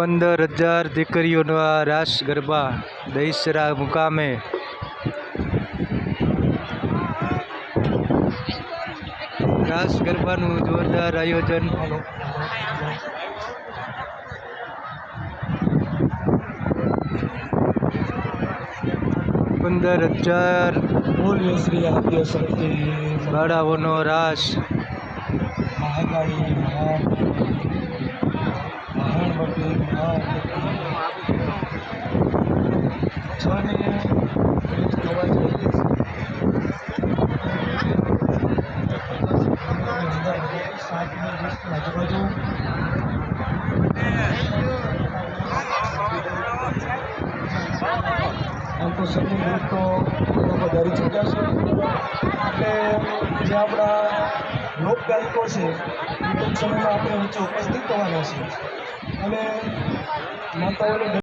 પંદર હજાર દીકરીઓના રાસ ગરબા દહીસરા મુકામે. રાસ ગરબાનું જોરદાર આયોજન. પંદર હજાર બાળાઓનો રાસ. મહાકાળી સમય ગ્રુપ તો લોકો ચૂક્યા છે. એટલે જે આપણા લોકગાયકો છે ટૂંક સમયમાં આપણે વચ્ચે ઉપસ્થિત થવાના છે અને માતાઓને